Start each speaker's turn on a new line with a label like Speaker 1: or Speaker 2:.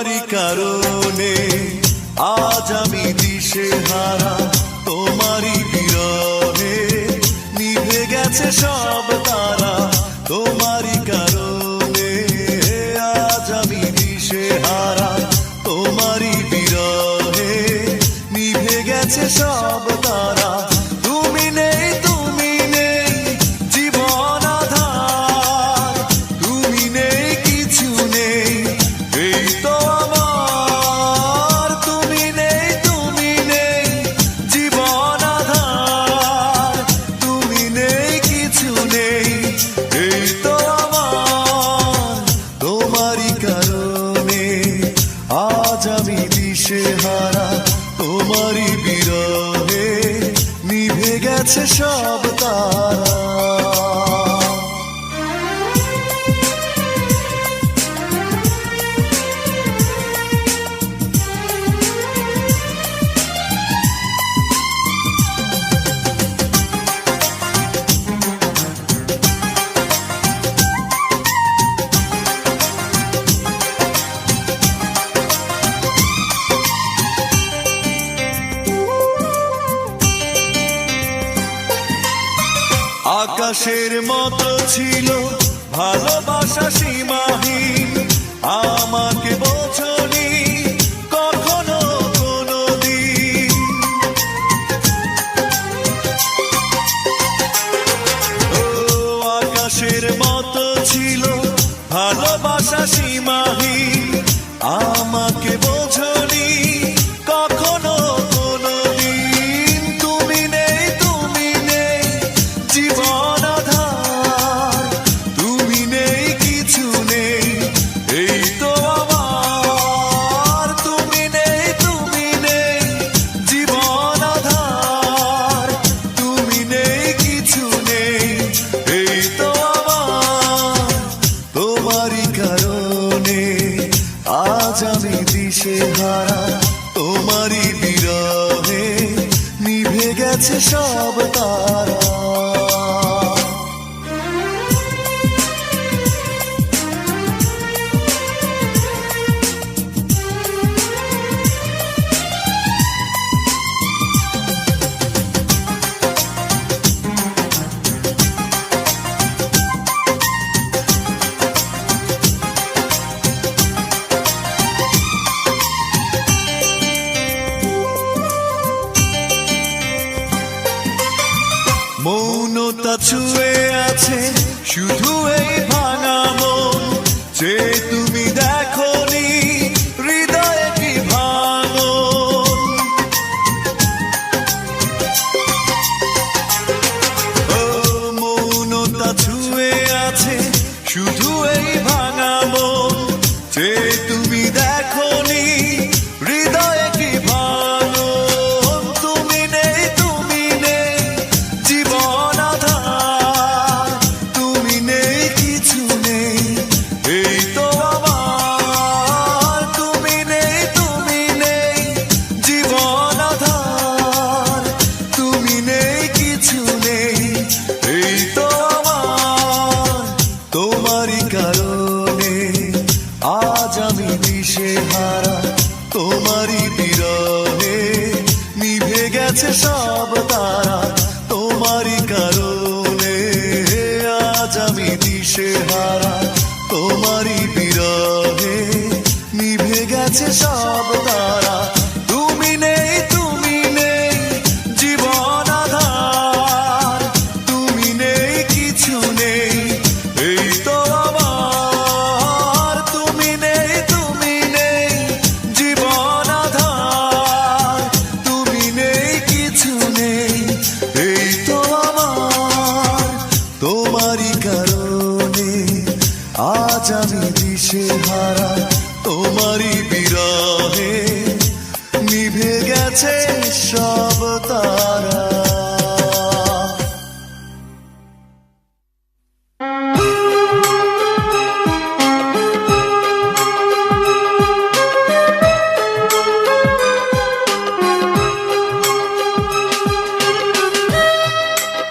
Speaker 1: তোমারই কারণে আজ আমি দিশে হারা তোমারই বিরহে নিভে গেছে সব তারা তোমারই গেছে সব আকাশের মতো ছিল, ভালোবাসা সীমাহীন। আমাকে বোঝনি কখনো কোনো দিন ও আকাশের মতো ছিল, ভালোবাসা সীমাহীন। আমাকে দিশে হারা তোমারই বিরহে নিভে গেছে সব তারা। মৌনতা ছুঁয়ে আছে, শুধু এই ভাঙা মন যে তুমি দেখনি, হৃদয়ে কি ভাঙন? ও মৌনতা ছুঁয়ে আছে, শুধু এই ভাঙা মন যে তুমি দেখনি আজ আমি দিশে হারা তোমারই বিরহে নিভে গেছে সব তারা তোমারই কারণে। আজ আমি দিশে বিরহে নিভে গেছে সব তারা